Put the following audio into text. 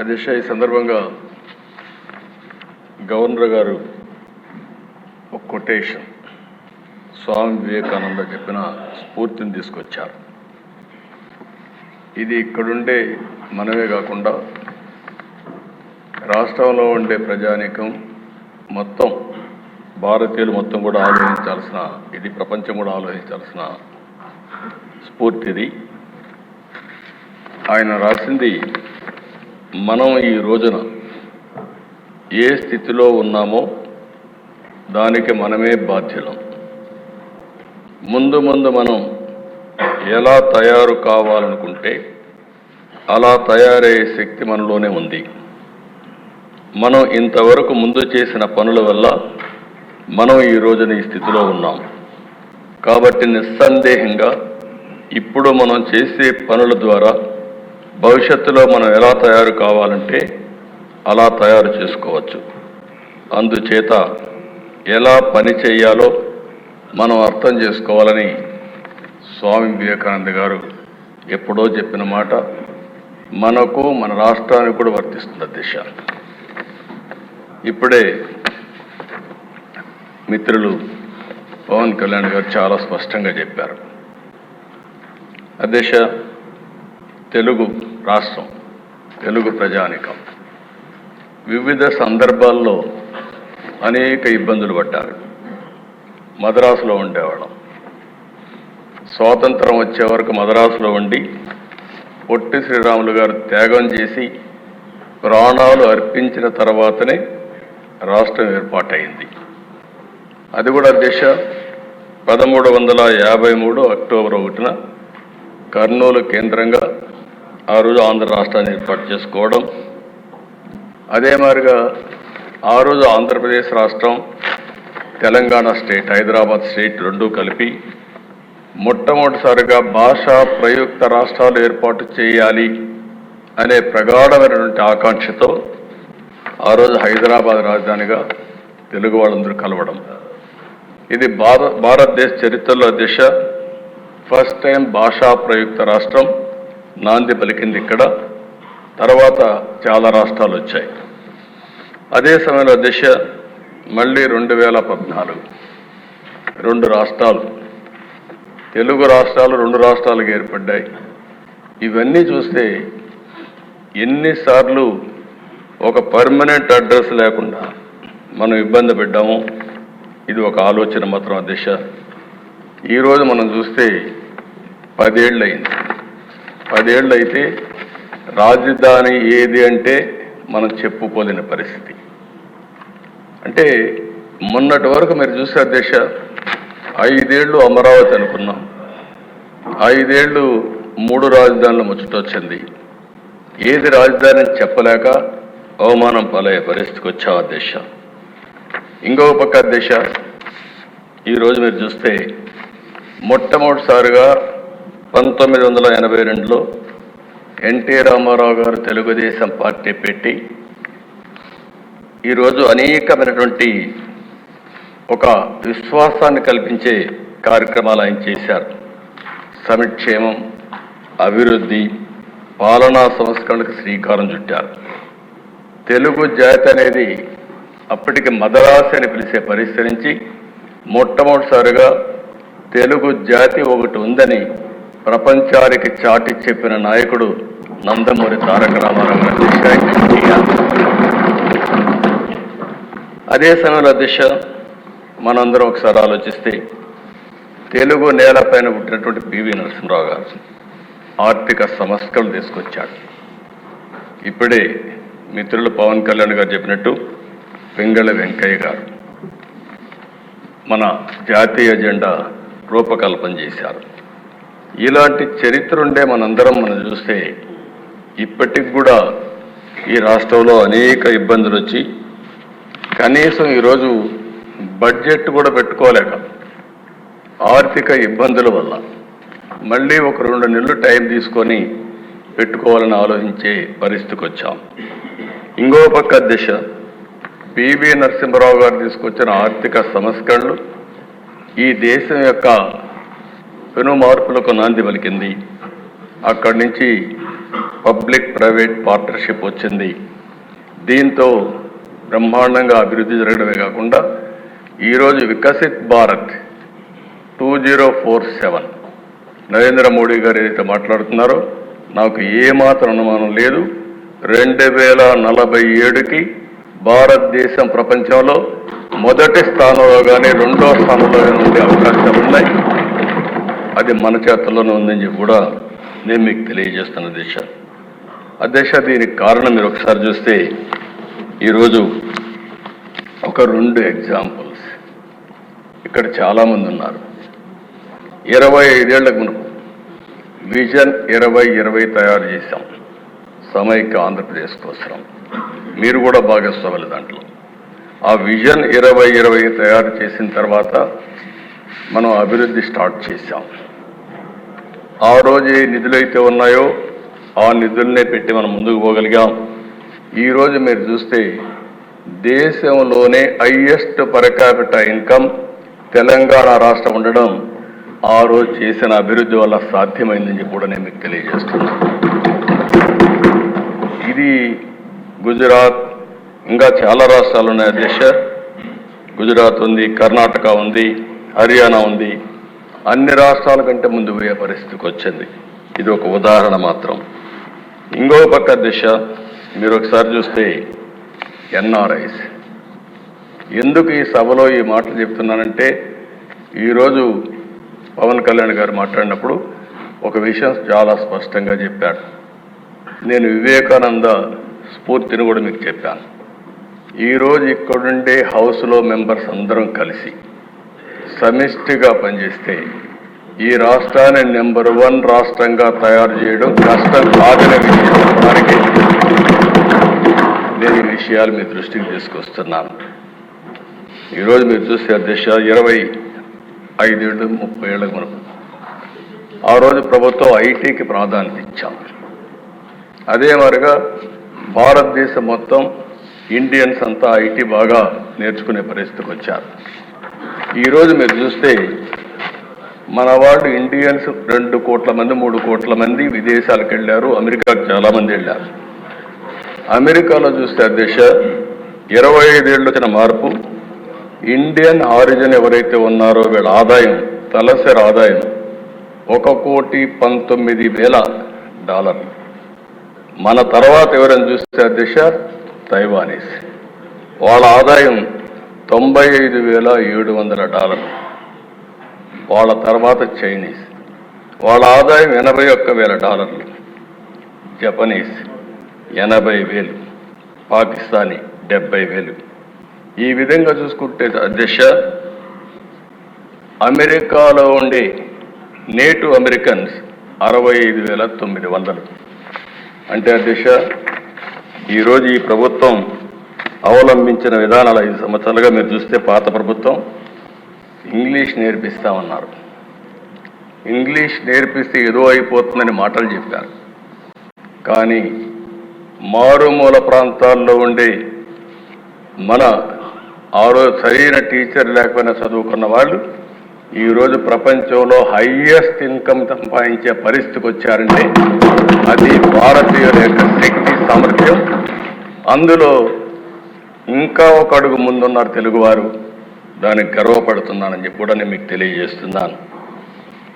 అధ్యక్ష ఈ సందర్భంగా గవర్నర్ గారు ఒక కొటేషన్ స్వామి వివేకానంద చెప్పిన స్ఫూర్తిని తీసుకొచ్చారు. ఇది ఇక్కడుండే మనమే కాకుండా రాష్ట్రంలో ఉండే ప్రజానీకం మొత్తం భారతీయులు మొత్తం కూడా ఆలోచించాల్సిన ఇది ప్రపంచం కూడా ఆలోచించాల్సిన స్ఫూర్తిది. ఆయన రాసింది మనం ఈ రోజున ఏ స్థితిలో ఉన్నామో దానికి మనమే బాధ్యులం. ముందు ముందు మనం ఎలా తయారు కావాలనుకుంటే అలా తయారయ్యే శక్తి మనలోనే ఉంది. మనం ఇంతవరకు ముందు చేసిన పనుల వల్ల మనం ఈ రోజున ఈ స్థితిలో ఉన్నాం. కాబట్టి నిస్సందేహంగా ఇప్పుడు మనం చేసే పనుల ద్వారా భవిష్యత్తులో మనం ఎలా తయారు కావాలంటే అలా తయారు చేసుకోవచ్చు. అందుచేత ఎలా పని చేయాలో మనం అర్థం చేసుకోవాలని స్వామి వివేకానంద గారు ఎప్పుడో చెప్పిన మాట మనకు మన రాష్ట్రానికి కూడా వర్తిస్తుంది దిశ. ఇప్పుడే మిత్రులు పవన్ కళ్యాణ్ గారు చాలా స్పష్టంగా చెప్పారు. అధ్యక్ష తెలుగు రాష్ట్రం తెలుగు ప్రజానికం. వివిధ సందర్భాల్లో అనేక ఇబ్బందులు పడ్డారు. మద్రాసులో ఉండేవాళ్ళం. స్వాతంత్రం వచ్చే వరకు మద్రాసులో ఉండి పొట్టి శ్రీరాములు గారు త్యాగం చేసి ప్రాణాలు అర్పించిన తర్వాతనే రాష్ట్రం ఏర్పాటైంది. అది కూడా దిశ పదమూడు వందల యాభై మూడు అక్టోబర్ ఒకటిన కర్నూలు కేంద్రంగా ఆ రోజు ఆంధ్ర రాష్ట్రాన్ని ఏర్పాటు చేసుకోవడం. అదే మాదిరిగా ఆ రోజు ఆంధ్రప్రదేశ్ రాష్ట్రం తెలంగాణ స్టేట్ హైదరాబాద్ స్టేట్ రెండూ కలిపి మొట్టమొదటిసారిగా భాషా ప్రయుక్త రాష్ట్రాలు ఏర్పాటు చేయాలి అనే ప్రగాఢమైనటువంటి ఆకాంక్షతో ఆ రోజు హైదరాబాద్ రాజధానిగా తెలుగు వాళ్ళందరూ కలవడం. ఇది భారత భారతదేశ చరిత్రలో దిశ. ఫస్ట్ టైం భాషా ప్రయుక్త రాష్ట్రం. నాంది పలికింది ఇక్కడ. తర్వాత చాలా రాష్ట్రాలు వచ్చాయి. అదే సమయంలో దిశ మళ్ళీ రెండు వేల పద్నాలుగు. రెండు రాష్ట్రాలు. తెలుగు రాష్ట్రాలు రెండు రాష్ట్రాలకు ఏర్పడ్డాయి. ఇవన్నీ చూస్తే ఎన్నిసార్లు ఒక పర్మనెంట్ అడ్రస్ లేకుండా మనం ఇబ్బంది పడ్డాము. ఇది ఒక ఆలోచన మాత్రం దిశ. ఈరోజు మనం చూస్తే పదేళ్ళు అయింది పదేళ్ళు అయితే రాజధాని ఏది అంటే మనం చెప్పుకోలేని పరిస్థితి. అంటే మొన్నటి వరకు మీరు చూసే అధ్యక్ష ఐదేళ్ళు అమరావతి అనుకున్నాం. ఐదేళ్ళు మూడు రాజధానులు ముచ్చటొచ్చింది. ఏది రాజధాని అని చెప్పలేక అవమానం పాలయ్యే పరిస్థితికి వచ్చాం అధ్యక్ష. ఇంకో పక్క అధ్యక్ష ఈరోజు మీరు చూస్తే మొట్టమొదటిసారిగా పంతొమ్మిది వందల ఎనభై రెండులో ఎన్టీ రామారావు గారు తెలుగుదేశం పార్టీ పెట్టి ఈరోజు అనేకమైనటువంటి ఒక విశ్వాసాన్ని కల్పించే కార్యక్రమాలు ఆయన చేశారు. సంక్షేమం అభివృద్ధి పాలనా సంస్కరణకు శ్రీకారం చుట్టారు. తెలుగు జాతి అనేది అప్పటికి మదరాసి అని పిలిచే పరిస్థితి నుంచి మొట్టమొదటిసారిగా తెలుగు జాతి ఒకటి ఉందని ప్రపంచానికి చాటి చెప్పిన నాయకుడు నందమూరి తారక రామారావు గారి దిశ అదే సమయంలో దిశ మనందరం ఒకసారి ఆలోచిస్తే తెలుగు నేలపైన పుట్టినటువంటి పివి నరసింహరావు గారు ఆర్థిక సంస్కరణలు తీసుకొచ్చాడు. ఇప్పుడే మిత్రులు పవన్ కళ్యాణ్ గారు చెప్పినట్టు పింగళ వెంకయ్య గారు మన జాతీయ జెండా రూపకల్పన చేశారు. ఇలాంటి చరిత్ర ఉండే మనందరం మనం చూస్తే ఇప్పటికి కూడా ఈ రాష్ట్రంలో అనేక ఇబ్బందులు వచ్చి కనీసం ఈరోజు బడ్జెట్ కూడా పెట్టుకోలేక ఆర్థిక ఇబ్బందుల వల్ల మళ్ళీ ఒక రెండు నెలలు టైం తీసుకొని పెట్టుకోవాలని ఆలోచించే పరిస్థితికి వచ్చాం. ఇంకో పక్క దిశ పివి నరసింహరావు గారు తీసుకొచ్చిన ఆర్థిక సంస్కరణలు ఈ దేశం యొక్క పెను మార్పులకు నాంది పలికింది. అక్కడి నుంచి పబ్లిక్ ప్రైవేట్ పార్ట్నర్షిప్ వచ్చింది. దీంతో బ్రహ్మాండంగా అభివృద్ధి జరగడమే కాకుండా ఈరోజు Viksit Bharat two zero four seven. Narendra Modi గారు ఏదైతే మాట్లాడుతున్నారో నాకు ఏమాత్రం అనుమానం లేదు. రెండు వేల నలభై ఏడుకి భారతదేశం ప్రపంచంలో మొదటి స్థానంలో కానీ రెండో స్థానంలో కానీ ఉండే అవకాశాలు ఉన్నాయి. అది మన చేతుల్లోనే ఉందని చెప్పి కూడా నేను మీకు తెలియజేస్తున్న దిశ. అధ్యక్ష దీనికి కారణం మీరు ఒకసారి చూస్తే ఈరోజు ఒక రెండు ఎగ్జాంపుల్స్ ఇక్కడ చాలామంది ఉన్నారు. ఇరవై ఐదేళ్ళకు మునుపు విజన్ ఇరవై ఇరవై తయారు చేశాం. సమైక్య ఆంధ్రప్రదేశ్ కోసం మీరు కూడా భాగస్వాములు దాంట్లో. ఆ విజన్ ఇరవై ఇరవై తయారు చేసిన తర్వాత మనం అభివృద్ధి స్టార్ట్ చేశాం. ఆ రోజు ఏ నిధులు అయితే ఉన్నాయో ఆ నిధులనే పెట్టి మనం ముందుకు పోగలిగాం. ఈరోజు మీరు చూస్తే దేశంలోనే highest per capital income Telangana రాష్ట్రం ఉండడం ఆ రోజు చేసిన అభివృద్ధి వల్ల సాధ్యమైందని కూడా నేను మీకు తెలియజేస్తున్నా. ఇది గుజరాత్ ఇంకా చాలా రాష్ట్రాలు ఉన్నాయి అధ్యక్ష. గుజరాత్ ఉంది కర్ణాటక ఉంది హర్యానా ఉంది అన్ని రాష్ట్రాల కంటే ముందు పోయే పరిస్థితికి వచ్చింది. ఇది ఒక ఉదాహరణ మాత్రం. ఇంకో పక్క దిశ మీరు ఒకసారి చూస్తే ఎన్ఆర్ఐస్. ఎందుకు ఈ సభలో ఈ మాటలు చెప్తున్నానంటే ఈరోజు పవన్ కళ్యాణ్ గారు మాట్లాడినప్పుడు ఒక విషయం చాలా స్పష్టంగా చెప్పాడు. నేను వివేకానంద స్ఫూర్తిని కూడా మీకు చెప్పాను. ఈరోజు ఇక్కడుండే హౌస్లో మెంబర్స్ అందరం కలిసి సమిష్టిగా పనిచేస్తే ఈ రాష్ట్రాన్ని నెంబర్ వన్ రాష్ట్రంగా తయారు చేయడం కష్టం కాదనే విషయానికి నేను ఈ విషయాలు మీ దృష్టికి తీసుకొస్తున్నాను. ఈరోజు మీరు చూస్తే అధ్యక్ష ఇరవై ఐదేళ్ళు ముప్పై ఏళ్ళకి మనకు ఆ రోజు ప్రభుత్వం ఐటీకి ప్రాధాన్యత ఇచ్చాం. అదే మరిగా భారతదేశం మొత్తం ఇండియన్స్ అంతా ఐటీ బాగా నేర్చుకునే పరిస్థితికి వచ్చారు. ఈరోజు మీరు చూస్తే మన వాళ్ళు ఇండియన్స్ రెండు కోట్ల మంది మూడు కోట్ల మంది విదేశాలకు వెళ్ళారు అమెరికాకు చాలా మంది వెళ్ళారు. అమెరికాలో చూస్తే అధ్యక్ష ఇరవై ఐదేళ్ళు వచ్చిన మార్పు ఇండియన్ ఆరిజిన్ ఎవరైతే ఉన్నారో వీళ్ళ ఆదాయం తలసరి ఆదాయం ఒక కోటి పంతొమ్మిది వేల డాలర్లు. మన తర్వాత ఎవరైనా చూస్తే అధ్యక్ష తైవానీస్. వాళ్ళ ఆదాయం తొంభై ఐదు వేల ఏడు వందల డాలర్లు. వాళ్ళ తర్వాత చైనీస్. వాళ్ళ ఆదాయం ఎనభై ఒక్క వేల డాలర్లు. జపనీస్ ఎనభై వేలు. పాకిస్తానీ డెబ్బై వేలు. ఈ విధంగా చూసుకుంటే అధ్యక్ష అమెరికాలో ఉండే నేటు అమెరికన్స్ అరవై ఐదు వేల తొమ్మిది వందలు. అంటే అధ్యక్ష ఈరోజు ఈ ప్రభుత్వం అవలంబించిన విధానాలు ఐదు సంవత్సరాలుగా మీరు చూస్తే పాత ప్రభుత్వం ఇంగ్లీష్ నేర్పిస్తామన్నారు ఇంగ్లీష్ నేర్పిస్తే ఏదో అయిపోతుందని మాటలు చెప్పారు. కానీ మారుమూల ప్రాంతాల్లో ఉండే మన ఆరో సరైన టీచర్ లేకపోయినా చదువుకున్న వాళ్ళు ఈరోజు ప్రపంచంలో హయ్యెస్ట్ ఇన్కమ్ సంపాదించే పరిస్థితికి వచ్చారంటే అది భారతీయుల యొక్క శక్తి సామర్థ్యం. అందులో ఇంకా ఒక అడుగు ముందున్నారు తెలుగువారు. దానికి గర్వపడుతున్నానని చెప్పి కూడా నేను మీకు తెలియజేస్తున్నాను.